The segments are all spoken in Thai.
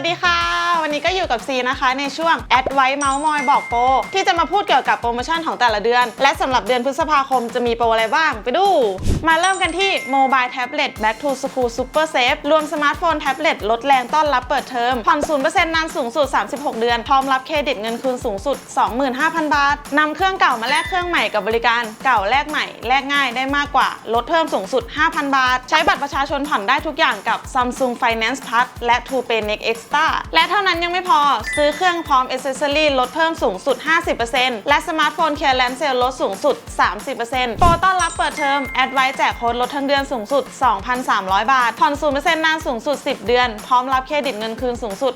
วัสดีค่ะ นี้ก็อยู่กับซีนะคะในช่วงแอดไว้เมาส์มอยบอกโปรที่จะมาพูดเกี่ยวกับโปรโมชั่นของแต่ละเดือน และสำหรับเดือนพฤษภาคมจะมีโปรอะไรบ้างไปดู มาเริ่มกันที่ Mobile Tablet Back to School Super Safe รวมสมาร์ทโฟนแท็บเล็ตลดแรงต้อนรับเปิดเทอมผ่อน0%นานสูงสุด 36 เดือน พร้อมรับเครดิตเงินคืนสูงสุด 25,000 บาทนำเครื่องเก่ามาแลกเครื่องใหม่กับบริการเก่าแลกใหม่แลกง่ายได้มากกว่า ลดเพิ่มสูงสุด 5,000 บาท ใช้บัตรประชาชนผ่อนได้ทุกอย่างกับ Samsung Finance Plus และ To Pay Next Extra และเท่านั้นยังไม่พอ ซื้อเครื่องพร้อม Accessory ลดเพิ่มสูงสุด 50%และสมาร์ทโฟน Clearance Sale ลดสูงสุด 30%โปรต้อนรับเปิดเทอมแอดไว้แจกโค้ดลดทั้งเดือนสูงสุด 2,300 บาท ผ่อน 0%นานสูงสุด 10 เดือน พร้อมรับเครดิตเงินคืนสูงสุด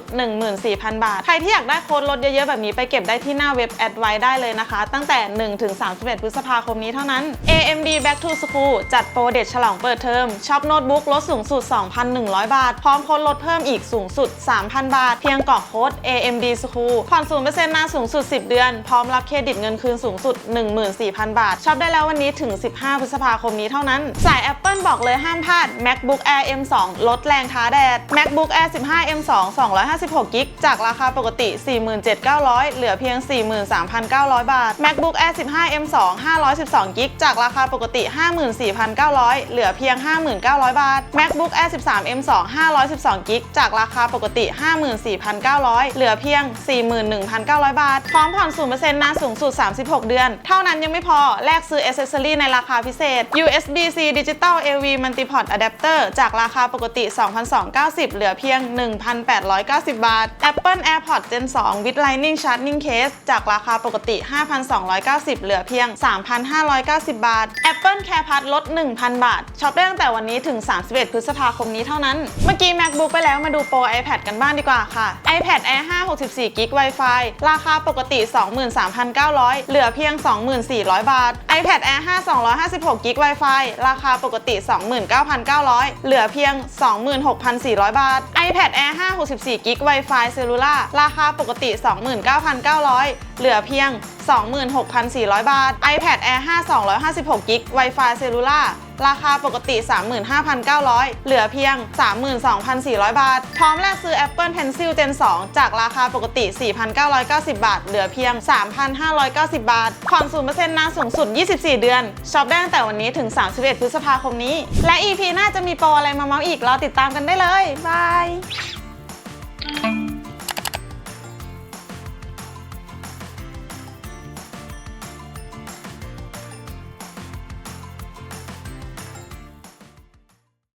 14,000 บาท ใครที่อยากได้โค้ดลดเยอะๆ แบบนี้ไปเก็บได้ที่หน้าเว็บแอดไว้ได้เลยนะคะ ตั้งแต่ 1-31 พฤษภาคมนี้เท่านั้น AMD Back to School จัดโปรเด็ดฉลองเปิดเทอมช็อปโน้ตบุ๊กลดสูงสุด 2,100 บาท พร้อมโค้ดลดเพิ่มอีกสูงสุด 3,000 บาท เพียงกรอกโค้ด AMD School ผ่อน0%นานสูงสุด 10 เดือน พร้อมรับเครดิตเงินคืนสูงสุด 14,000 บาท ช็อปได้แล้ววันนี้ถึง 15 พฤษภาคมนี้เท่านั้น สาย Apple บอกเลยห้ามพลาด MacBook Air M2 ลดแรงท้าแดด MacBook Air 15 M2 256กิกจากราคาปกติ 47,900 เหลือเพียง 43,900 บาท MacBook Air 15 M2 512กิกจากราคาปกติ 54,900 เหลือเพียง 59,000บาท MacBook Air 13 M2 512กิกจากราคาปกติ 54,900เหลือเพียง 41,900 บาท พร้อมผ่อน 0%นานสูงสุด 36 เดือน เท่านั้นยังไม่พอ แลกซื้อ Accessory ในราคาพิเศษ USB-C Digital AV Multiport Adapter จากราคาปกติ 2,290 เหลือเพียง 1,890 บาท Apple AirPods Gen 2 with Lightning Charging Case จากราคาปกติ 5,290 เหลือเพียง 3,590 บาท Apple Care Pass ลด 1,000 บาท ช็อปได้ตั้งแต่วันนี้ถึง 31 พฤษภาคมนี้เท่านั้น เมื่อกี้ MacBook ไปแล้วมาดูโปร iPad กันบ้างดีกว่าค่ะ iPad Air 5 64 g b Wi-Fi ราคาปกติ 23,900 เหลือเพียง 24,000 บาท iPad Air 5 256 g b Wi-Fi ราคาปกติ 29,900 เหลือเพียง 26,400 บาท iPad Air 5 64 g b Wi-Fi Cellular ราคาปกติ 29,900 เหลือเพียง 26,400 บาท iPad Air 5 256 g b Wi-Fi Cellular ราคาปกติ 35,900 เหลือเพียง 32,400 บาท พร้อมแลกซื้อ Apple Pencil Gen 2 จากราคาปกติ 4,990 บาท เหลือเพียง 3,590 บาท ผ่อน0%นานสูงสุด 24 เดือน ช็อปได้ตั้งแต่วันนี้ถึง 31 พฤษภาคมนี้ และ EP หน้าจะมีโปรอะไรมาเมาส์อีก รอติดตามกันได้เลย บาย